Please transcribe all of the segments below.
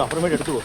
അപ്പുറമേട്ട് എടുത്തു പോകും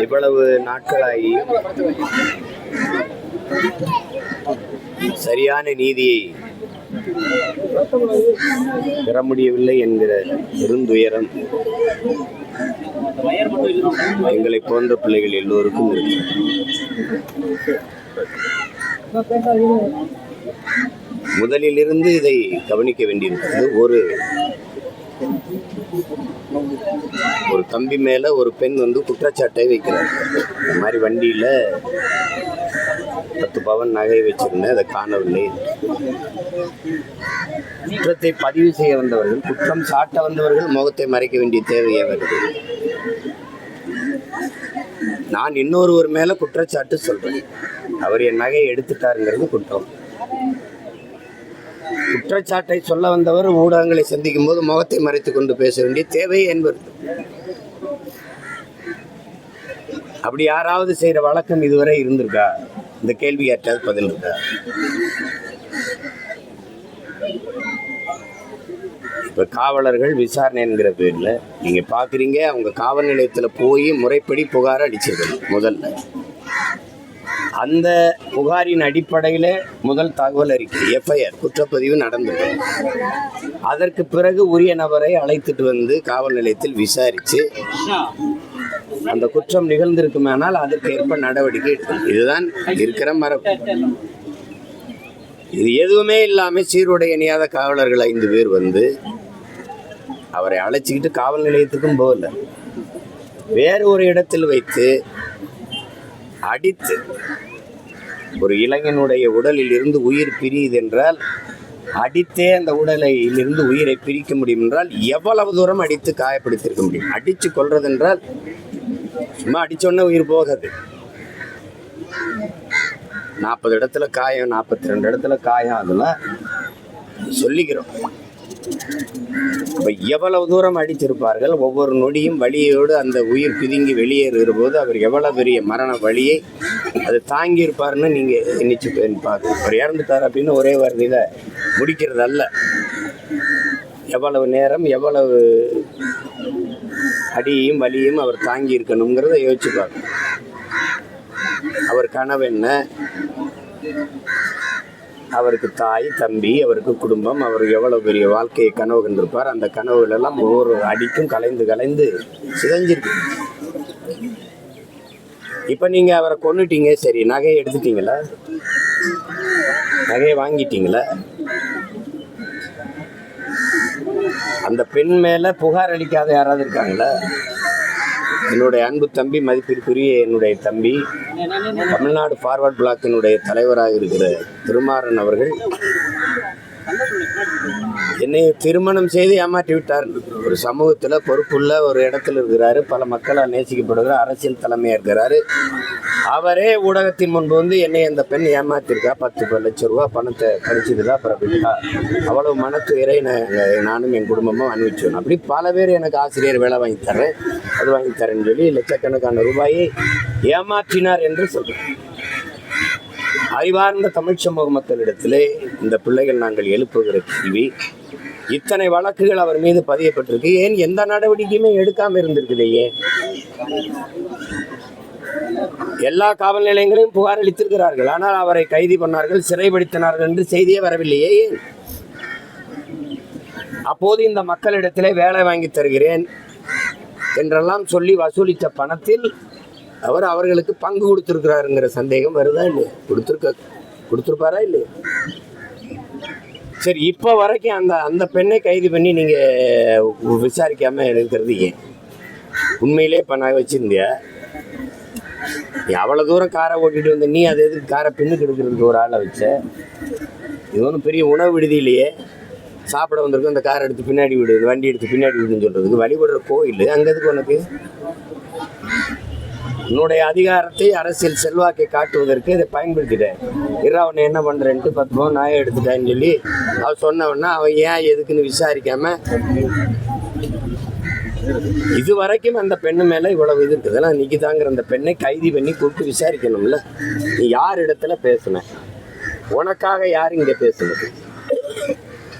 இவ்வளவு நாட்களாகி சரியான நீதியை பெற முடியவில்லை என்கிற பெருந்துயரம் எங்களை போன்ற பிள்ளைகள் எல்லோருக்கும் முதலிலிருந்து இதை கவனிக்க வேண்டியிருக்கிறது ஒரு ஒரு தம்பி மேல ஒரு பெண் வந்து குற்றச்சாட்டை வைக்கிறார். இந்த மாதிரி வண்டியில பத்து பவன் நகை வச்சிருந்தேன் அதை காணவில்லை. குற்றத்தை பதிவு செய்ய வந்தவர்கள் குற்றம் சாட்ட வந்தவர்கள் முகத்தை மறைக்க வேண்டிய தேவையே வருது நான் இன்னொருவர் மேல குற்றச்சாட்டு சொல்றேன். அவர் என் நகையை எடுத்துட்டாருங்கிறது குற்றம். குற்றச்சாட்டை சொல்ல வந்தவர் ஊடகங்களை சந்திக்கும் போது முகத்தை மறைத்து கொண்டு பேச வேண்டிய தேவை என்பது அப்படி யாராவது செய்யற வழக்கம் இதுவரை இருந்திருக்கா? இந்த கேள்வி கேட்டால் பதில் இருக்கா? இப்ப காவலர்கள் விசாரணை என்கிற பேர்ல நீங்க பாக்குறீங்க அவங்க காவல் நிலையத்துல போய் முறைப்படி புகார் அடிச்சிருக்கணும் முதல்ல. அந்த புகாரின் அடிப்படையில் முதல் தகவல் அறிக்கை எஃப்ஐஆர் குற்றப்பதிவு நடந்தது. அதற்கு பிறகு உரிய நபரை அழைத்துட்டு வந்து காவல் நிலையத்தில் விசாரித்து அந்த குற்றம் நிகழ்ந்திருக்குமானால் அதற்கு ஏற்ப நடவடிக்கை எடுக்கும். இதுதான் இருக்கிற மரபு. இது எதுவுமே இல்லாமல் சீருடை அணியாத காவலர்கள் ஐந்து பேர் வந்து அவரை அழைச்சிக்கிட்டு காவல் நிலையத்துக்கும் போகல. வேறு ஒரு இடத்தில் வைத்து அடித்து ஒரு இளைஞனுடைய உடலில் இருந்து உயிர் பிரியுது என்றால் அடித்தே அந்த உடலில் இருந்து உயிரை பிரிக்க முடியும் என்றால் எவ்வளவு தூரம் அடித்து காயப்படுத்தியிருக்க முடியும்? அடித்து கொள்வது என்றால் சும்மா அடித்தோடனே உயிர் போகாது. நாற்பது இடத்துல காயம் நாற்பத்தி ரெண்டு இடத்துல காயம் அதெல்லாம் சொல்லிக்கிறோம். எவ்வளவு தூரம் அடித்திருப்பார்கள்? ஒவ்வொரு நொடியும் வலியோடு அந்த உயிர் பிதுங்கி வெளியேறுகிற போது அவர் எவ்வளவு பெரிய மரண வழியை அது தாங்கியிருப்பார்னு நீங்கள் எண்ணிச்சு பார்க்க அவர் இறந்துட்டார் அப்படின்னு ஒரே வார்த்தையில் முடிக்கிறது அல்ல எவ்வளவு நேரம் எவ்வளவு அடியையும் வலியும் அவர் தாங்கி இருக்கணுங்கிறத யோசிச்சு பார்க்கணும். அவர் கனவு என்ன? அவருக்கு தாய் தம்பி அவருக்கு குடும்பம் அவர் எவ்வளவு பெரிய வாழ்க்கையை கனவு கண்டிருப்பார் அந்த கனவுகள் எல்லாம் ஒவ்வொரு அடிக்கும் கலைந்து கலைந்து சிதைஞ்சிருக்கு. இப்ப நீங்க அவரை கொண்டுட்டீங்க சரி நகையை எடுத்துட்டீங்களா? நகையை வாங்கிட்டீங்களா? அந்த பெண் மேல புகார் அளிக்காத யாராவது இருக்காங்களா? என்னுடைய அன்பு தம்பி மதிப்பிற்குரிய என்னுடைய தம்பி தமிழ்நாடு ஃபார்வர்ட் பிளாக்கினுடைய தலைவராக இருக்கிற திருமாறன் அவர்கள் என்னை திருமணம் செய்து ஏமாற்றி விட்டார். ஒரு சமூகத்தில் பொறுப்புள்ள ஒரு இடத்துல இருக்கிறாரு. பல மக்களால் நேசிக்கப்படுகிற அரசியல் தலைமையாக இருக்கிறாரு. அவரே ஊடகத்தின் முன்பு வந்து என்னை அந்த பெண் ஏமாத்திருக்கா. பத்து லட்சம் ரூபா பணத்தை கழிச்சதுல அப்புறம் விட்டா அவ்வளவு மனத்துயரை நான் நானும் என் குடும்பமும் அனுபவிச்சோம். அப்படி பல பேர் எனக்கு ஆசிரியர் வேலை வாங்கி தரேன் அது வாங்கி தரேன்னு சொல்லி லட்சக்கணக்கான ரூபாயை ஏமாற்றினார் என்று சொல்றேன். அறிவார்ந்த தமிழ் சமூக மக்களிடத்திலே இந்த பிள்ளைகள் நாங்கள் எழுப்புகிற கேள்வி இத்தனை வழக்குகள் அவர் மீது பதியப்பட்டிருக்கு. ஏன் எந்த நடவடிக்கையுமே எடுக்காம இருந்திருக்குது ஏன்? எல்லா காவல் நிலையங்களையும் புகார் அளித்திருக்கிறார்கள். ஆனால் அவரை கைது பண்ணார்கள் சிறைப்படுத்தினார்கள் என்று செய்தியே வரவில்லையே. ஏன்? அப்போது இந்த மக்களிடத்திலே வேலை வாங்கி தருகிறேன் என்றெல்லாம் சொல்லி வசூலித்த பணத்தில் அவர் அவர்களுக்கு பங்கு கொடுத்துருக்கிறாருங்கிற சந்தேகம் வருதா இல்லையா? கொடுத்துருக்க கொடுத்துருப்பாரா இல்லையா? சரி இப்போ வரைக்கும் அந்த அந்த பெண்ணை கைது பண்ணி நீங்கள் விசாரிக்காமல் இருக்கிறது ஏன்? உண்மையிலே இப்போ நான் வச்சிருந்தியா? நீ அவ்வளோ தூரம் காரை ஓட்டிட்டு வந்த நீ அது எதுக்கு காரை பின்னுக்கு எடுக்கிறதுக்கு ஒரு ஆளை வச்ச? இது ஒன்றும் பெரிய உணவு விடுதியிலேயே சாப்பிட வந்திருக்கும். அந்த காரை எடுத்து பின்னாடி விடு வண்டி எடுத்து பின்னாடி விடுன்னு சொல்கிறதுக்கு வழிபடுற கோயில். அங்கே எதுக்கு உனக்கு? உன்னுடைய அதிகாரத்தை அரசியல் செல்வாக்கை காட்டுவதற்கு இதை பயன்படுத்திட்டேன். இரா அவனை என்ன பண்ணுறேன்ட்டு பத்து நான் நாயை எடுத்துட்டான்னு சொல்லி அவன் சொன்னவன்னா அவன் ஏன் எதுக்குன்னு விசாரிக்காமல் இது வரைக்கும் அந்த பெண்ணு மேல இவ்வளவு இது இருக்குதுன்னா நிக்கிதாங்கிற அந்த பெண்ணை கைது பண்ணி கூப்பிட்டு விசாரிக்கணும்ல? நீ யார் இடத்துல பேசுன? உனக்காக யார் இங்க பேசுனது?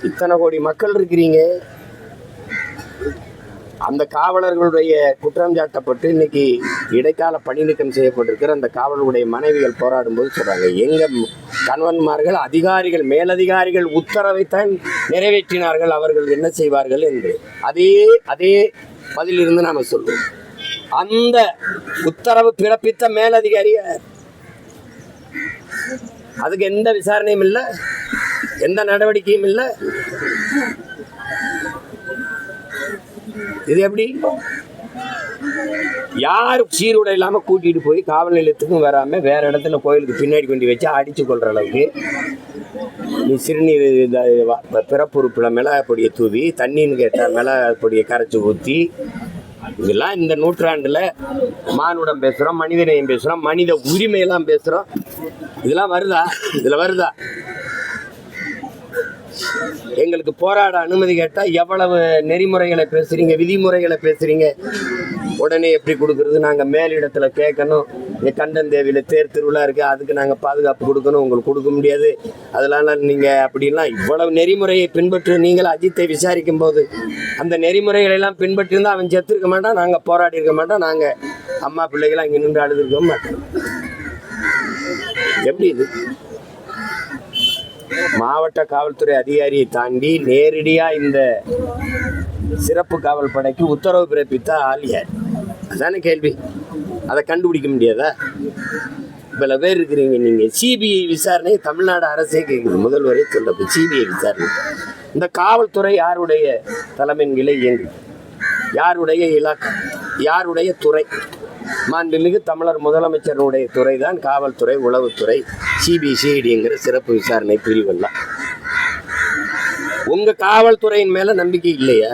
இத்தனை கோடி மக்கள் இருக்கிறீங்க. அந்த காவலர்களுடைய குற்றம் சாட்டப்பட்டு இன்னைக்கு இடைக்கால பணி நீக்கம் செய்யப்பட்டிருக்கிற அந்த காவலர்களுடைய மனைவிகள் போராடும் போது சொல்றாங்க எங்க கணவன்மார்கள் அதிகாரிகள் மேலதிகாரிகள் உத்தரவைத்தான் நிறைவேற்றினார்கள். அவர்கள் என்ன செய்வார்கள்? என்று. அதே அதே பதிலிருந்து நாம சொல்லுவோம் அந்த உத்தரவு பிறப்பித்த மேலதிகாரி அதுக்கு எந்த விசாரணையும் இல்லை. எந்த நடவடிக்கையும் இல்லை. இது எப்படி? யார் சீருடை இல்லாம கூட்டிட்டு போய் காவல் நிலையத்துக்கும் வராம வேற இடத்துல கோயிலுக்கு பின்னாடி கொண்டு வச்சு அடிச்சு கொள்ற அளவுக்கு நீ சிறுநீர் பிறப்பு உறுப்பில் பிறப்புறுப்புல மிளகாய் பொடியை தூவி தண்ணின்னு கேட்டால் மிளகாய் பொடியை கரைச்சி ஊற்றி இதெல்லாம் இந்த நூற்றாண்டில் மானுடம் பேசுகிறோம் மனிதநேயம் பேசுகிறோம் மனித உரிமையெல்லாம் பேசுகிறோம் இதெல்லாம் வருதா? இதில் வருதா? எங்களுக்கு போராட அனுமதி கேட்டால் எவ்வளவு நெறிமுறைகளை பேசுகிறீங்க விதிமுறைகளை பேசுறீங்க உடனே எப்படி கொடுக்கறது? நாங்கள் மேலிடத்தில் கேட்கணும். இங்கே கண்டந்தேவியில் தேர் திருவிழா இருக்குது அதுக்கு நாங்கள் பாதுகாப்பு கொடுக்கணும் உங்களுக்கு கொடுக்க முடியாது. அதனால நீங்கள் அப்படிலாம் இவ்வளவு நெறிமுறையை பின்பற்று நீங்கள் அஜித்தை விசாரிக்கும் போது அந்த நெறிமுறைகளை எல்லாம் பின்பற்றிருந்தால் அவன் செத்துருக்க மாட்டான் நாங்கள் போராடி இருக்க மாட்டோம் நாங்கள் அம்மா பிள்ளைகளாம் இங்கே நின்று அழுதுருக்க மாட்டோம் எப்படி இது? மாவட்ட காவல்துறை அதிகாரியை தாண்டி நேரடியாக இந்த சிறப்பு காவல் படைக்கு உத்தரவு பிறப்பித்த ஆள் யார்? அதானே கேள்வி. அதை கண்டுபிடிக்க முடியாதா? பல பேர் இருக்கிறீங்க நீங்கள் சிபிஐ விசாரணை தமிழ்நாடு அரசே கேட்குது முதல்வரே சொல்றது சிபிஐ விசாரணை. இந்த காவல்துறை யாருடைய தலைமையின் கீழே இயங்கு? யாருடைய இலாக்கா? யாருடைய துறை? மாண்புமிகு தமிழர் முதலமைச்சருடைய துறை தான் காவல்துறை உளவுத்துறை. சிபிசிஐடிங்கிற சிறப்பு விசாரணை பிரிவெல்லாம் உங்க காவல்துறையின் மேல நம்பிக்கை இல்லையா?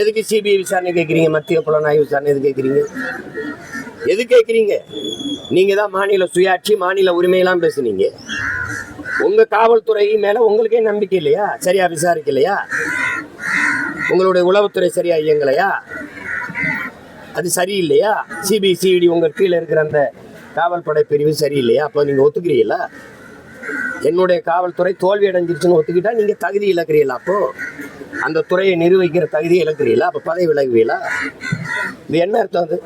எதுக்கு சிபிஐ விசாரணை கேட்குறீங்க மத்திய புலனாய்வு விசாரணை எது கேட்குறீங்க எது கேட்குறீங்க நீங்க தான் மாநில சுயாட்சி மாநில உரிமையெல்லாம் பேசுனீங்க. உங்க காவல்துறை மேல உங்களுக்கே நம்பிக்கை இல்லையா? சரியா விசாரிக்கலையா? உங்களுடைய உளவுத்துறை சரியா இயங்கலையா? அது சரியில்லையா? சிபிசிஐடி உங்க கீழே இருக்கிற அந்த காவல் படை பிரிவு சரியில்லையா? அப்போ நீங்கள் ஒத்துக்கிறீங்களா? என்னுடைய காவல்துறை தோல்வி அடைஞ்சிருச்சுன்னு ஒத்துக்கிட்டா நீங்கள் தகுதி இழக்கிறீங்களா? அப்போ அந்த துறையை நிர்வகிக்கிற தகுதியை இழக்கிறீங்களா? அப்போ பதவி விலகுவீங்களா? இது என்ன அர்த்தம் அது?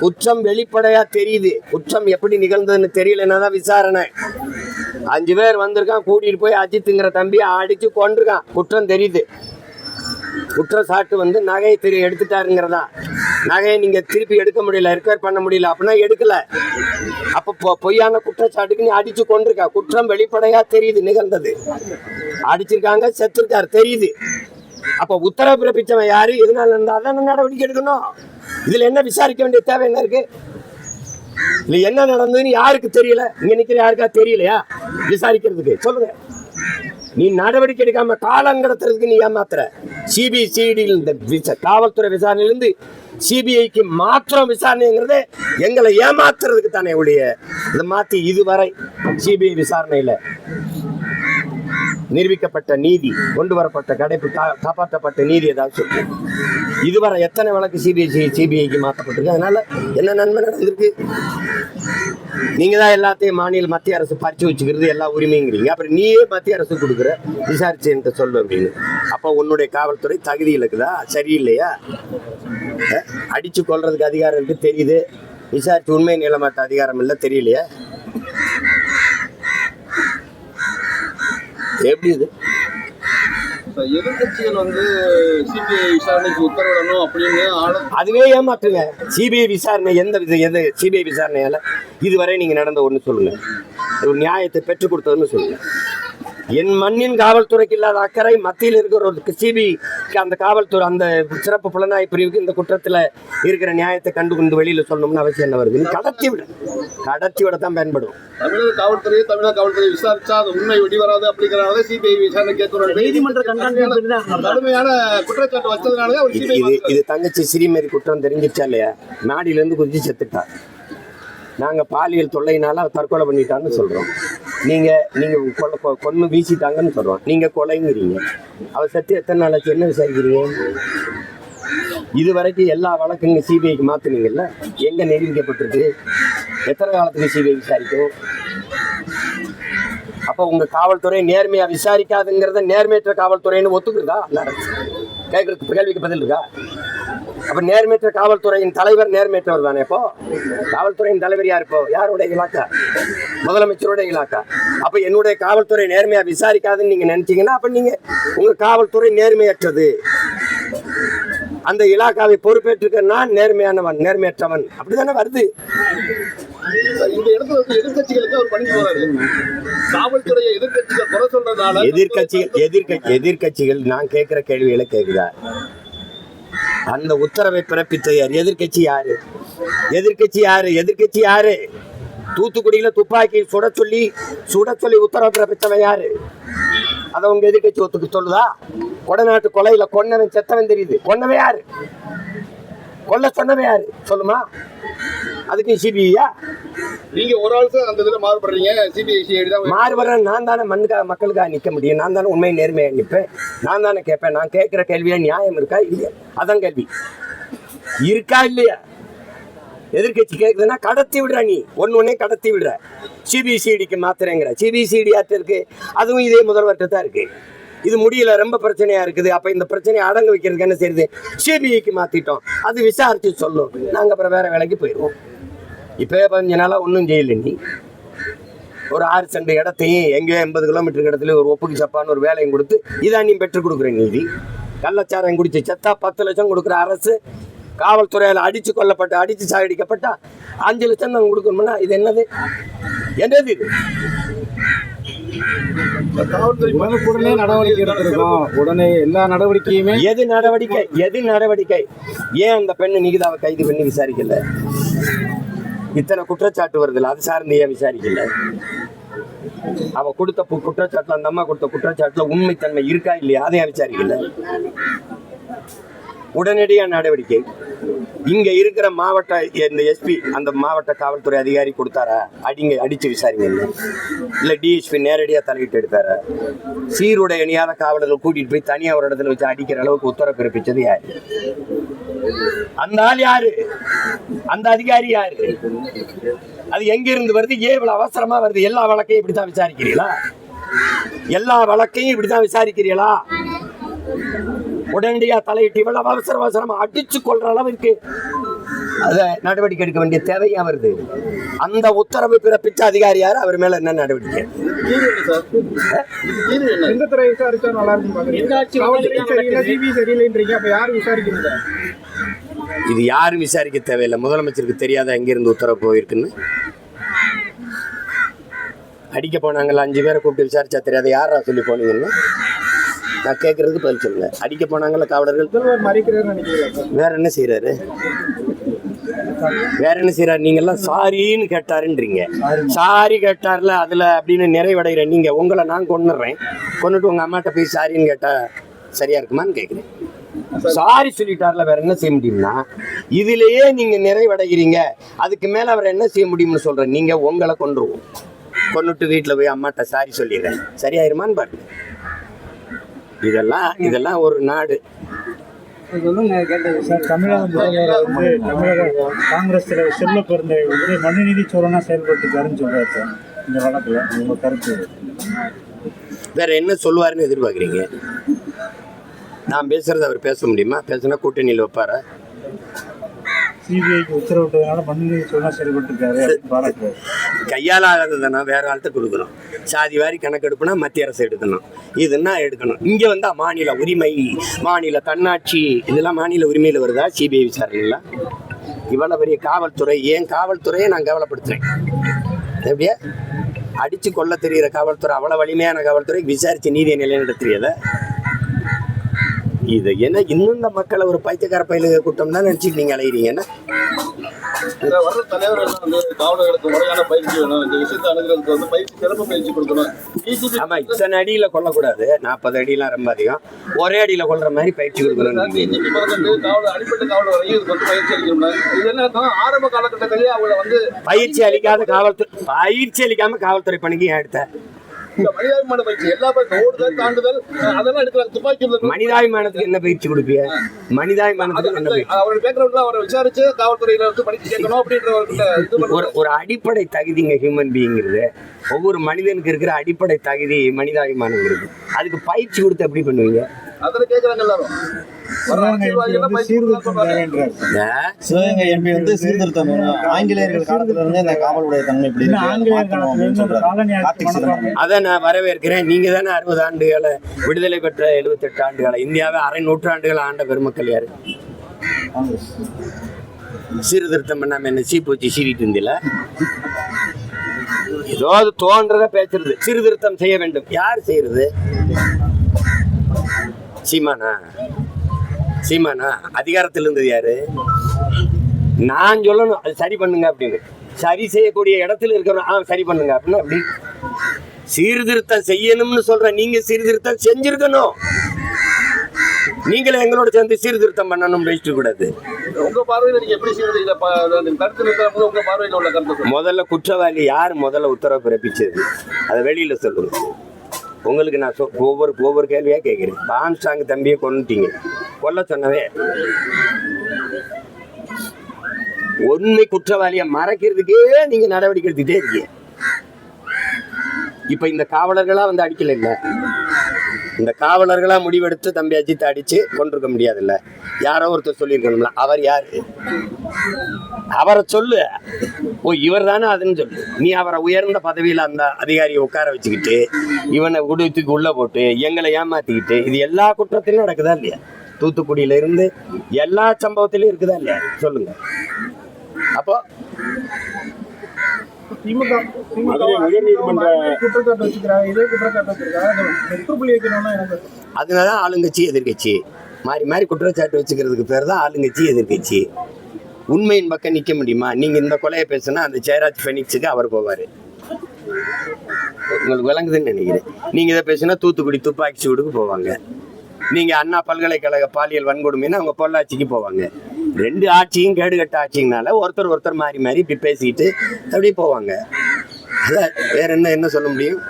குற்றம் வெளிப்படையாக தெரியுது. குற்றம் எப்படி நிகழ்ந்ததுன்னு தெரியலன்னா தான் விசாரணை. அஞ்சு பேர் வந்திருக்கான் கூட்டிகிட்டு போய் அஜித்துங்கிற தம்பியை அடித்து கொண்டிருக்கான் குற்றம் தெரியுது. குற்றச்சாட்டு வந்து நகையை திரு எடுத்துட்டாருங்கிறதா? நகையை நீங்க திருப்பி எடுக்க முடியல ரிக்கவர் பண்ண முடியல அப்படின்னா எடுக்கல. அப்ப பொய்யான குற்றச்சாட்டுக்கு நீ அடிச்சு கொண்டிருக்கா குற்றம் வெளிப்படையா தெரியுது நிகழ்ந்தது. அடிச்சிருக்காங்க செத்துருக்காரு தெரியுது. அப்ப உத்தரவு பிறப்பிச்சவன் யாரு? எதனால இருந்தா அதான் நடவடிக்கை எடுக்கணும். இதுல என்ன விசாரிக்க வேண்டிய தேவை என்ன இருக்கு? இல்ல என்ன நடந்ததுன்னு யாருக்கு தெரியல? இங்க நிக்கிற யாருக்கா தெரியலையா? விசாரிக்கிறதுக்கு. சொல்லுங்க. நீ நடவடிக்கை எடுக்காம காலம் கடத்துறதுக்கு நீ ஏமாத்துற. சிபிசிடியில் இந்த காவல்துறை விசாரணையிலிருந்து சிபிஐக்கு மாத்திரம் விசாரணைங்கிறது எங்களை ஏமாத்துறதுக்கு தானே ஒழிய. இதை மாத்தி இதுவரை சிபிஐ விசாரணையில நிரூபிக்கப்பட்ட நீதி கொண்டு வரப்பட்ட கடைப்பு காப்பாற்றப்பட்ட நீதி ஏதாவது சொல்லு இதுவரை எத்தனை வழக்கு சிபிஐ சிபிஐக்கு மாற்றப்பட்டிருக்கு? அதனால என்ன நன்மை நடந்திருக்கு? நீங்க தான் எல்லாத்தையும் மாநில மத்திய அரசு பறிச்சு வச்சுக்கிறது எல்லா உரிமைங்கிறீங்க. அப்புறம் நீயே மத்திய அரசு கொடுக்குற விசாரிச்சு என்கிட்ட சொல்லு அப்படின்னு. அப்போ உன்னுடைய காவல்துறை தகுதி இருக்குதா சரியில்லையா? அடித்து அடிச்சு அதிகாரம் இருக்கு தெரியுது. விசாரிச்சு உண்மை நிலமாட்ட அதிகாரம் இல்லை தெரியலையா? எப்படி இது? எதிர்கட்சிகள் வந்து சிபிஐ விசாரணைக்கு உத்தரவிடணும் அப்படின்னு அதுவே ஏமாற்றுங்க சிபிஐ விசாரணை எந்த வித எது? சிபிஐ விசாரணையால இதுவரை நீங்க நடந்த ஒன்று சொல்லுங்க. ஒரு நியாயத்தை பெற்றுக் கொடுத்ததுன்னு சொல்லுங்க. என் மண்ணின் காவல்துறைக்கு இல்லாத அக்கறை மத்தியில் இருக்கிற ஒரு சிபிஐ அந்த காவல்துறை அந்த சிறப்பு புலனாய்வு பிரிவுக்கு இந்த குற்றத்தில் இருக்கிற நியாயத்தை கண்டு கொண்டு வெளியில் சொல்லணும்னு அவசியம் என்ன வருது? கடத்தி விட கடத்தி விட தான் பயன்படும். தமிழக காவல்துறையை தமிழக காவல்துறை விசாரிச்சா அது உண்மை வெளிவராது அப்படிங்கறனால சிபிஐ விசாரணை கேட்கிறோம். நீதிமன்ற கண்காணிப்பு கடுமையான குற்றச்சாட்டு வச்சதுனால ஒரு இது சிபிஐ இது இது தங்கச்சி சிறிமேரி குற்றம் தெரிஞ்சிருச்சா இல்லையா? மாடியிலேருந்து குதிச்சு செத்துட்டா. நாங்கள் பாலியல் தொல்லைனால அவ தற்கொலை பண்ணிட்டான்னு சொல்கிறோம் நீங்கள் நீங்கள் கொலை கொ- கொன்னு வீசிட்டாங்கன்னு சொல்கிறோம் நீங்கள் கொலைங்கிறீங்க. அவர் சத்தி எத்தனை நாள் ஆச்சு என்ன விசாரிக்கிறீங்க? இது வரைக்கும் எல்லா வழக்குங்க சிபிஐக்கு மாற்றினீங்கல்ல எங்கே நிரூபிக்கப்பட்டிருக்கு எத்தனை காலத்துக்கு சிபிஐ விசாரிக்கும்? அப்போ உங்கள் காவல்துறை நேர்மையாக விசாரிக்காதுங்கிறத நேர்மையற்ற காவல்துறைன்னு ஒத்துக்கிறதா? கேட்குறதுக்கு கேள்விக்கு பதில் இருக்கா? அப்போ நேர்மையற்ற காவல்துறையின் தலைவர் நேர்மையற்றவர் தானே இப்போ காவல்துறையின் தலைவர் யார் இப்போ? யாருடைய இலாக்கா? முதலமைச்சருடைய இலாக்கா. அப்ப என்னுடைய காவல்துறை நேர்மையா விசாரிக்காதுன்னு நீங்க நினைச்சீங்கன்னா அப்ப நீங்க உங்க காவல்துறை நேர்மையற்றது. அந்த இலாக்காவை பொறுப்பேற்றுக்க நான் நேர்மையானவன் நேர்மையற்றவன். அப்படிதானே வருது. இந்த இடத்துல வந்து எதிர்க்கட்சிகளுக்கு அவர் பண்ணி போறாரு. காவல்துறையை எதிர்க்கட்சிகள் குறை சொல்றதுனால எதிர்கட்சிகள் எதிர்க்க எதிர்கட்சிகள் நான் கேட்கிற கேள்விகளை கேட்குதா அந்த உத்தரவை பிறப்பித்த யார்? எதிர்க்கட்சி யாரு? எதிர்க்கட்சி யாரு? எதிர்க்கட்சி யாரு? தூத்துக்குடியில துப்பாக்கி சுட சொல்லி சுட சொல்லி உத்தரவு பிறப்பித்தவன் யாரு? அதை உங்க எதிர்க்கட்சி ஒத்துக்கு சொல்லுதா? கொடநாட்டு கொலையில கொன்னவன் செத்தவன் தெரியுது. கொன்னவன் யாரு? கொல்ல சொன்னவன் யாரு? சொல்லுமா? அதுக்கு சிபிஐயா? நீங்க ஒரு ஆள் அந்த இதுல மாறுபடுறீங்க. சிபிஐ சிஐடி தான் மாறுபடுற நான் தானே மண்ணுக்காக மக்களுக்காக நிற்க முடியும். நான் தானே உண்மை நேர்மையாக நிற்பேன் நான் தானே கேட்பேன். நான் கேட்குற கேள்வியில நியாயம் இருக்கா இல்லையா? அதான் கேள்வி. இருக்கா இல்லையா? எதிர்க்கட்சி கேட்குதுன்னா கடத்தி விடுற நீ. ஒன்று ஒன்றே கடத்தி விடுற. சிபிசிடிக்கு மாத்திரங்கிற சிபிசிடி ஆற்று இருக்கு? அதுவும் இதே முதல்வர்கிட்ட தான் இருக்கு. இது முடியல ரொம்ப பிரச்சனையா இருக்குது. அப்ப இந்த பிரச்சனையை அடங்க வைக்கிறதுக்கு என்ன செய்யுது? சிபிஐக்கு மாத்திட்டோம். அது விசாரிச்சு சொல்லும். நாங்க அப்புறம் வேற வேலைக்கு போயிடுவோம் இப்போ கொஞ்ச நாளா ஒன்றும் செய்யல நீ. ஒரு ஆறு சென்ட் இடத்தையும் எங்கேயோ எண்பது கிலோமீட்டருக்கு இடத்துல ஒரு ஒப்புக்கு சப்பான்னு ஒரு வேலையும் கொடுத்து இதான் நீ பெற்றுக் கொடுக்குற நீதி. கள்ளச்சாரம் குடிச்சு செத்தா பத்து லட்சம் கொடுக்குற அரசு காவல்துறையால் அடிச்சு கொல்லப்பட்ட அடிச்சு சாகடிக்கப்பட்டா அஞ்சு லட்சம் தான் கொடுக்கணும்னா இது என்னது? என்னது இது? உடனே நடவடிக்கை எடுத்திருக்கோம். உடனே எல்லா நடவடிக்கையுமே எது நடவடிக்கை? எது நடவடிக்கை? ஏன் அந்த பெண்ணு நிகிதாவை கைது பண்ணி விசாரிக்கல? இத்தனை குற்றச்சாட்டு வருதுல்ல அது சார்ந்து ஏன் விசாரிக்கல? அவ கொடுத்த குற்றச்சாட்டுல அந்த அம்மா கொடுத்த குற்றச்சாட்டுல உண்மைத்தன்மை இருக்கா இல்லையா? அதை விசாரிக்கல? உடனடியாக நடவடிக்கை. இங்க இருக்கிற மாவட்ட இந்த எஸ்பி அந்த மாவட்ட காவல்துறை அதிகாரி கொடுத்தாரா? அடிங்க அடிச்சு விசாரிங்க இல்ல டிஎஸ்பி நேரடியா தலையிட்டு எடுத்தாரா? சீருடை அணியாத காவலர்கள் கூட்டிட்டு போய் தனியா ஒரு இடத்துல வச்சு அடிக்கிற அளவுக்கு உத்தரவு பிறப்பிச்சது யாரு? அந்த ஆள் யாரு? அந்த அதிகாரி யாரு? அது எங்க இருந்து வருது? ஏன் இவ்வளவு அவசரமா வருது? எல்லா வழக்கையும் இப்படித்தான் விசாரிக்கிறீங்களா எல்லா வழக்கையும் இப்படித்தான் விசாரிக்கிறீங்களா உடனடியா தலையிட்டு இவ்வளவு அவசர அவசரமா அடிச்சு கொள்ற அளவிற்கு அத நடவடிக்கை எடுக்க வேண்டிய தேவையா வருது? அந்த உத்தரவு பிறப்பிச்ச அதிகாரி யார்? அவர் மேல என்ன நடவடிக்கை? இது யாரும் விசாரிக்க தேவையில்லை. முதலமைச்சருக்கு தெரியாத எங்கிருந்து உத்தரவு போயிருக்குன்னு? அடிக்க போனாங்கல்ல அஞ்சு பேரை கூப்பிட்டு விசாரிச்சா தெரியாத? யாரா சொல்லி போனீங்கன்னு? நான் கேட்கறதுக்கு பதில் சொல்லுங்க அடிக்க போனாங்கல்ல காவலர்கள்? வேற என்ன செய்யறாரு வேற என்ன செய்யறாரு நீங்க எல்லாம் சாரின்னு கேட்டாருன்றீங்க. சாரி கேட்டார்ல அதுல அப்படின்னு நிறைவடைகிற நீங்க உங்களை நான் கொண்டுறேன் கொண்டுட்டு உங்க அம்மாட்ட போய் சாரின்னு கேட்டா சரியா இருக்குமான்னு கேக்குறேன். சாரி சொல்லிட்டார்ல வேற என்ன செய்ய முடியும்னா இதுலயே நீங்க நிறைவடைகிறீங்க. அதுக்கு மேல அவர் என்ன செய்ய முடியும்னு சொல்றேன். நீங்க உங்களை கொண்டுருவோம் கொண்டுட்டு வீட்டுல போய் அம்மாட்ட சாரி சொல்லிடுறேன். சரியாயிருமான்னு பாருங்க. இதெல்லாம் இதெல்லாம் ஒரு நாடு. தமிழக முதல்வர் வந்து தமிழக காங்கிரஸ் தலைவர் வந்து மனுநீதி சோழனா செயல்பட்டுக்காருன்னு சொல்றாரு சார். இந்த வழக்குல உங்க கருத்து? வேற என்ன சொல்லுவாருன்னு எதிர்பார்க்குறீங்க? நான் பேசுறது அவர் பேச முடியுமா? பேசுனா கூட்டணியில் வைப்பாரா? சிபிஐக்கு உத்தரவிட்டதுனால மனுநீதி சோழனா செயல்பட்டுருக்காரு கையால் ஆகாததுனா வேற ஆள்கிட்ட கொடுக்கணும். சாதி வாரி கணக்கெடுப்புனா மத்திய அரசு எடுக்கணும். இதுன்னா எடுக்கணும்? இங்கே வந்தா மாநில உரிமை மாநில தன்னாட்சி இதெல்லாம் மாநில உரிமையில் வருதா? சிபிஐ விசாரணைலாம் இவ்வளோ பெரிய காவல்துறை ஏன் காவல்துறையை நான் கவலைப்படுத்துறேன்? எப்படியா? அடிச்சு கொல்ல தெரிகிற காவல்துறை அவ்வளோ வலிமையான காவல்துறை விசாரிச்சு நீதியை நிலைநிறுத்தியதை இது என்ன இன்னும் இந்த மக்களை ஒரு பைத்தியக்கார பயிலுக கூட்டம் தான் நினச்சிட்டு நீங்கள் அலைகிறீங்கன்னா இந்த வர்ற தலைவர்கள் வந்து காவலர்களுக்கு முறையான பயிற்சி வேணும். இந்த விஷயத்தை அணுகிறதுக்கு வந்து பயிற்சி சிறப்பு பயிற்சி கொடுக்கணும். ஆமாம் இத்தனை அடியில் கொல்லக்கூடாது. நாற்பது அடியெலாம் ரொம்ப அதிகம். ஒரே அடியில் கொல்ற மாதிரி பயிற்சி கொடுக்கணும் டிஜிபி பிறந்து காவலர் அடிப்பட்ட காவலர் வரையும் இதுக்கு வந்து பயிற்சி அளிக்கணும் இது என்ன ஆரம்ப காலகட்டத்திலேயே அவங்கள வந்து பயிற்சி அளிக்காத காவல்துறை பயிற்சி அளிக்காம காவல்துறை பணிக்கு ஏன் எடுத்த? இந்த மனிதாபிமான பயிற்சி எல்லா பயிற்சி ஓடுதல் தாண்டுதல் அதெல்லாம் எடுக்கிறாங்க துப்பாக்கி. மனிதாபிமானத்துக்கு என்ன பயிற்சி கொடுப்பிய? மனிதாபிமானத்துக்கு என்ன அவருடைய பேக்ரவுண்ட்ல அவரை விசாரிச்சு காவல்துறையில வந்து படிச்சு கேட்கணும் அப்படின்ற ஒரு ஒரு அடிப்படை தகுதிங்க ஹியூமன் பீயிங்கிறது ஒவ்வொரு மனிதனுக்கு இருக்கிற அடிப்படை தகுதி மனிதாபிமானங்கிறது. அதுக்கு பயிற்சி கொடுத்து எப்படி பண்ணுவீங்க? அதுல கேக்குறாங்க எல்லாரும். சிவகங்கை எம்பி வந்து சீர்திருத்தம். ஆங்கிலேயர்கள் காலத்துல இருந்தே இந்த காவலுடைய தன்மை இப்படி அதை நான் வரவேற்கிறேன். நீங்க தானே அறுபது ஆண்டுகளை விடுதலை பெற்ற எழுபத்தெட்டு ஆண்டுகளை. இந்தியாவை அரை நூற்றாண்டுகள் ஆண்ட பெருமக்கள் யாரு? சீர்திருத்தம் பண்ணாம என்ன சீப்பூச்சி சீவிட்டு இருந்தில? ஏதோ அது தோன்றத பேசுறது. சீர்திருத்தம் செய்ய வேண்டும். யார் செய்யறது? சீமானா? சீமானா அதிகாரத்தில் இருந்தது யாரு? நான் சொல்லணும் அது சரி பண்ணுங்க அப்படின்னு. சரி செய்யக்கூடிய இடத்துல இருக்கிறோம் ஆ சரி பண்ணுங்க அப்படின்னு அப்படி. சீர்திருத்தம் செய்யணும்னு சொல்ற நீங்க சீர்திருத்தம் செஞ்சிருக்கணும். நீங்களும் எங்களோட சேர்ந்து சீர்திருத்தம் பண்ணணும் பேசிட்டு கூடாது. உங்க பார்வையில நீங்க எப்படி போது உங்க பார்வையில உள்ள. முதல்ல குற்றவாளி யார் முதல்ல உத்தரவு பிறப்பிச்சது? அதை வெளியில சொல்லுங்க. உங்களுக்கு நான் சொ- ஒவ்வொரு ஒவ்வொரு கேள்வியாக கேட்குறேன். பான்சாங் தம்பியை கொண்டுட்டீங்க கொல்ல சொன்னவே உண்மை குற்றவாளியை மறைக்கிறதுக்கே நீங்க நடவடிக்கை எடுத்துகிட்டே இருக்கீங்க. இப்போ இந்த காவலர்களாக வந்து அடிக்கல இல்லை? இந்த காவலர்களா முடிவெடுத்து தம்பி அஜித் அடிச்சு கொண்டிருக்க முடியாதுல்ல. யாரோ ஒருத்தர் சொல்லியிருக்கணும்ல. அவர் யாரு? அவரை சொல்லு. ஓ இவர் தானே அதுன்னு சொல்லு. நீ அவரை உயர்ந்த பதவியில் அந்த அதிகாரியை உட்கார வச்சுக்கிட்டு இவனை உடுத்துக்கு உள்ள போட்டு எங்களை ஏமாத்திக்கிட்டு இது எல்லா குற்றத்திலும் நடக்குதா இல்லையா? தூத்துக்குடியில இருந்து எல்லா சம்பவத்திலும் இருக்குதா இல்லையா? சொல்லுங்க. அப்போ திமுக குற்றச்சாட்டு வச்சுக்கிறாங்க இதே குற்றச்சாட்டு வச்சிருக்காங்க முற்றுப்புள்ளி வைக்கணும்னா எனக்கு அதனால ஆளுங்கட்சி எதிர்க்கட்சி மாறி மாறி குற்றச்சாட்டு வச்சுக்கிறதுக்கு பேர் தான் ஆளுங்கட்சி எதிர்க்கட்சி உண்மையின் பக்கம் நிற்க முடியுமா? நீங்கள் இந்த கொலையை பேசுனா அந்த ஜெயராஜ் ஃபெனிக்ஸுக்கு அவர் போவார். உங்களுக்கு விளங்குதுன்னு நினைக்கிறேன். நீங்கள் இதை பேசுனா தூத்துக்குடி துப்பாக்கி சூடுக்கு போவாங்க. நீங்கள் அண்ணா பல்கலைக்கழக பாலியல் வன்கொடுமைன்னா அவங்க பொள்ளாச்சிக்கு போவாங்க. ரெண்டு ஆட்சியும் கேடுகட்ட ஆட்சிங்கனால ஒருத்தர் ஒருத்தர் மாறி மாறி இப்படி பேசிக்கிட்டு அப்படியே போவாங்க. அதான் வேற என்ன என்ன சொல்ல முடியும்?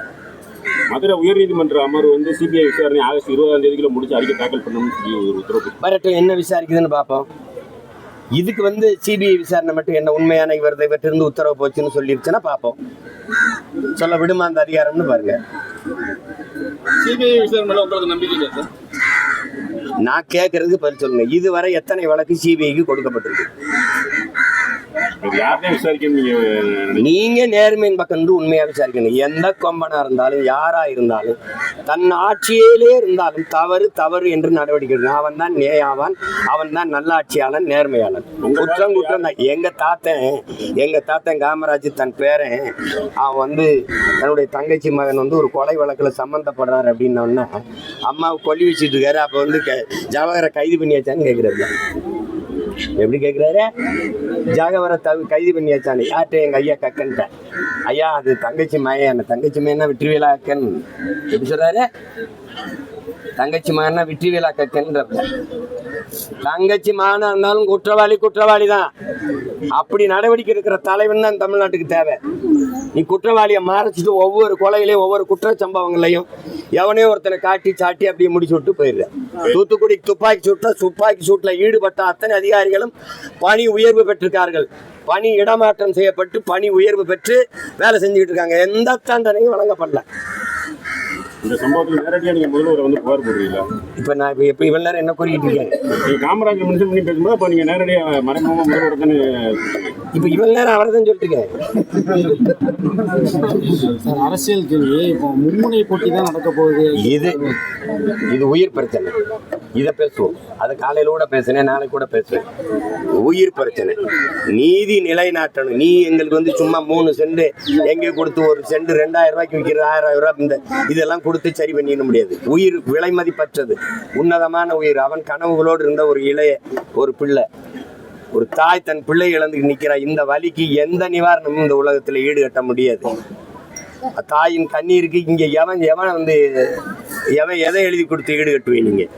மதுரை உயர்நீதிமன்ற அமர்வு வந்து சிபிஐ விசாரணை ஆகஸ்ட் இருபதாம் தேதிக்குள்ள முடிச்சு அறிக்கை தாக்கல் பண்ணணும்னு சொல்லி ஒரு உத்தரவு வரட்டும் என்ன விசாரிக்குதுன்னு பார்ப்போம். இதுக்கு வந்து சிபிஐ விசாரணை மட்டும் என்ன உண்மையான இவர் இவற்றிருந்து உத்தரவு போச்சுன்னு சொல்லிருச்சுன்னா பார்ப்போம். சொல்ல விடுமா அந்த அதிகாரம்னு பாருங்க. சிபிஐ விசாரணை மேல உங்களுக்கு நம்பிக்கை சார் நான் கேட்கறதுக்கு பதில் சொல்லுங்க. இதுவரை எத்தனை வழக்கு சிபிஐக்கு கொடுக்கப்பட்டிருக்கு? நீங்க நேர்மையின் பக்கம் இருந்து உண்மையா விசாரிக்கணும். எந்த கொம்பனா இருந்தாலும் யாரா இருந்தாலும் தன் ஆட்சியிலே இருந்தாலும் தவறு தவறு என்று நடவடிக்கை. அவன் தான் நேயாவான் அவன் தான் நல்லாட்சியாளன் நேர்மையாளன். குற்றம் குற்றம் தான். எங்க தாத்தன் எங்க தாத்தன் காமராஜ் தன் பேரன் அவன் வந்து தன்னுடைய தங்கச்சி மகன் வந்து ஒரு கொலை வழக்குல சம்மந்தப்படுறாரு அப்படின்னோடனே அம்மாவை கொல்லி வச்சுட்டு இருக்காரு. அப்ப வந்து ஜவஹரை கைது பண்ணியாச்சான்னு கேக்குறாரு. எப்படி கேட்குறாரு ஜாகவர தவி கைது பண்ணியாச்சானே யார்கிட்ட எங்கள் ஐயா கக்கன்ட்டேன் ஐயா அது தங்கச்சி மயன் தங்கச்சி மயனா வெற்றிவேலா அக்கன். எப்படி சொல்கிறாரு தங்கச்சி மகனா வெற்றிவேலா கக்கன்ற தங்கச்சி மகனா இருந்தாலும் குற்றவாளி குற்றவாளி தான் அப்படி நடவடிக்கை எடுக்கிற தலைவன் தான் தமிழ்நாட்டுக்கு தேவை. நீ குற்றவாளியை மறைச்சிட்டு ஒவ்வொரு கொலையிலையும் ஒவ்வொரு குற்ற சம்பவங்களையும் எவனே ஒருத்தனை காட்டி சாட்டி அப்படியே முடிச்சு விட்டு போயிடுறேன் தூத்துக்குடி துப்பாக்கி சூட்டில் துப்பாக்கி சூட்டில் ஈடுபட்ட அத்தனை அதிகாரிகளும் பணி உயர்வு பெற்றிருக்கார்கள். பணி இடமாற்றம் செய்யப்பட்டு பணி உயர்வு பெற்று வேலை செஞ்சுக்கிட்டு இருக்காங்க. எந்த தண்டனையும் வழங்கப்படல. இந்த சம்பவத்தில் நேரடியாக நீங்க முதல்வரை வந்து புகார் போடுறீங்களா? இப்போ நான் இப்போ இப்போ இவ்வளோ நேரம் என்ன கூறிட்டு இருக்கேன் நீங்க காமராஜர் மென்ஷன் பண்ணி பேசும்போது அப்போ நீங்க நேரடியாக மறைமுகமாக முதல்வர் தானே இப்ப இவ்வளவு நேரம் அவரை தான் சொல்லிட்டு இருக்கேன். சார் அரசியல் கேள்வி. இப்போ மும்முனை போட்டி தான் நடக்க போகுது. இது இது உயிர் பிரச்சனை. இதை பேசுவோம். அது காலையில கூட பேசுனேன் நாளைக்கு கூட பேசுவேன். உயிர் பிரச்சனை. நீதி நிலைநாட்டணும். நீ எங்களுக்கு வந்து சும்மா மூணு சென்ட் எங்கே கொடுத்து ஒரு சென்ட் ரெண்டாயிரம் ரூபாய்க்கு விற்கிற ஆயிரம் ரூபாய் இந்த இதெல்லாம் கொடுத்து சரி பண்ணிட முடியாது. உயிர் விலை மதிப்பற்றது. உன்னதமான உயிர். அவன் கனவுகளோடு இருந்த ஒரு இளைய ஒரு பிள்ளை. ஒரு தாய் தன் பிள்ளை இழந்து நிற்கிறா. இந்த வலிக்கு எந்த நிவாரணமும் இந்த உலகத்தில் ஈடுகட்ட முடியாது. தாயின் கண்ணீருக்கு இங்கே எவன் எவன் வந்து எவன் எதை எழுதி கொடுத்து ஈடுகட்டுவீங்க நீங்கள்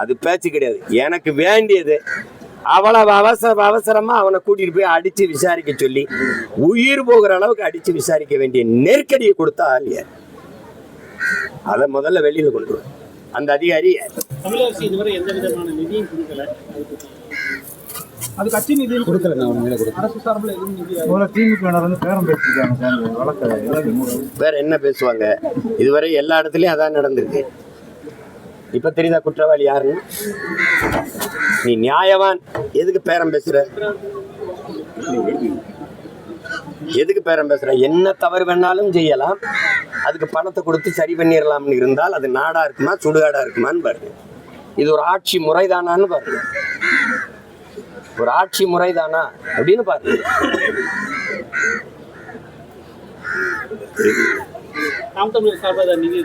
அது பேச்சு கிடையாது. எனக்கு வேண்டியது அவ்வளவு அவசர அவசரமா அவனை கூட்டிட்டு போய் அடிச்சு விசாரிக்க சொல்லி உயிர் போகிற அளவுக்கு அடிச்சு விசாரிக்க வேண்டிய நெருக்கடியை கொடுத்தா ஆள் யார்? அதை முதல்ல வெளியில கொண்டு. அந்த அதிகாரி யார்? தமிழக அரசு இதுவரை எந்த விதமான நிதியும் கொடுக்கல. அது கட்சி நிதியில் கொடுக்கல. நான் உண்மையில கொடுக்கல. அரசு சார்பில் எதுவும் நிதி முதல்ல திமுகவினர் வந்து பேரம் பேசிருக்காங்க சார் இந்த வழக்கை ஏதாவது மூணு வேற என்ன பேசுவாங்க? இதுவரை எல்லா இடத்துலயும் அதான் நடந்திருக்கு. இப்ப தெரியுதா குற்றவாளி யாருன்னு? நீ நியாயவான். எதுக்கு பேரம் பேசுற? எதுக்கு பேரம் பேசுற? என்ன தவறு வேணாலும் செய்யலாம். அதுக்கு பணத்தை கொடுத்து சரி பண்ணிடலாம்னு இருந்தால் அது நாடா இருக்குமா சுடுகாடா இருக்குமான்னு பாருங்க இது ஒரு ஆட்சி முறைதானான்னு பாருங்க. ஒரு ஆட்சி முறைதானா அப்படின்னு பாருங்க. நாம் தமிழர் சார்பாக நிதி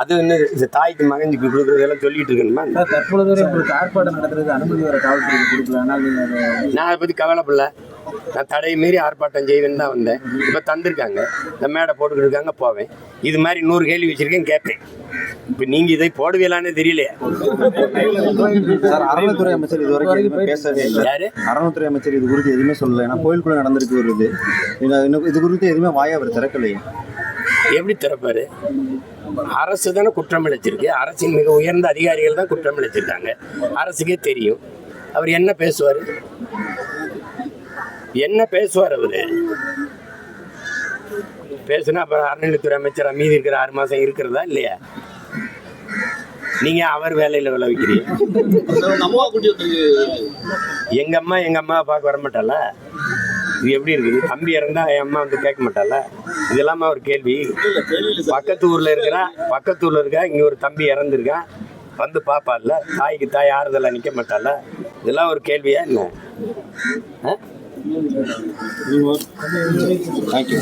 அது என்ன இது தாய்க்கு மகனுக்கு கொடுக்குறதெல்லாம் சொல்லிட்டு இருக்கணுமா? தற்பொழுது உங்களுக்கு ஆர்ப்பாட்டம் நடத்துறது அனுமதி வர காவல்துறைக்கு கொடுக்கல. ஆனால் நான் அதை பற்றி கவலைப்படல. நான் தடையை மீறி ஆர்ப்பாட்டம் செய்வேன்னு தான் வந்தேன். இப்போ தந்திருக்காங்க. இந்த மேடை போட்டுக்கிட்டு இருக்காங்க போவேன். இது மாதிரி நூறு கேள்வி வச்சிருக்கேன் கேட்பேன் இப்போ நீங்கள் இதை போடுவீங்களான்னு தெரியலையே. சார் அறநிலைத்துறை அமைச்சர் இது வரைக்கும் பேசவே இல்லை. யாரு? அறநிலைத்துறை அமைச்சர் இது குறித்து எதுவுமே சொல்லல. ஏன்னா கோயிலுக்குள்ள நடந்திருக்கு ஒரு இது. இது குறித்து எதுவுமே வாயை அவர் திறக்கலையே. எப்படி திறப்பாரு? அரசு தானே குற்றம் இழைச்சிருக்கு அரசின் மிக உயர்ந்த அதிகாரிகள் தான் குற்றம் இழைச்சிருக்காங்க அரசுக்கே தெரியும். அவர் என்ன பேசுவார்? என்ன பேசுவார் அவரு? பேசுனா அப்புறம் அறநிலைத்துறை அமைச்சர் மீதி இருக்கிற ஆறு மாசம் இருக்கிறதா இல்லையா? நீங்க அவர் வேலையில விளைவிக்கிறீங்க. எங்க அம்மா எங்க அம்மாவை பார்க்க வர மாட்டாள? இது எப்படி இருக்குது? தம்பி இறந்தா என் அம்மா வந்து கேட்க மாட்டால இதெல்லாம ஒரு கேள்வி. பக்கத்து ஊர்ல இருக்கிறா பக்கத்து ஊர்ல இருக்கா இங்க ஒரு தம்பி இறந்துருக்கான் வந்து பாப்பால தாய்க்கு தாய் ஆறுதலா நிக்க மாட்டாள? இதெல்லாம் ஒரு கேள்வியா என்ன? தேங்க்யூ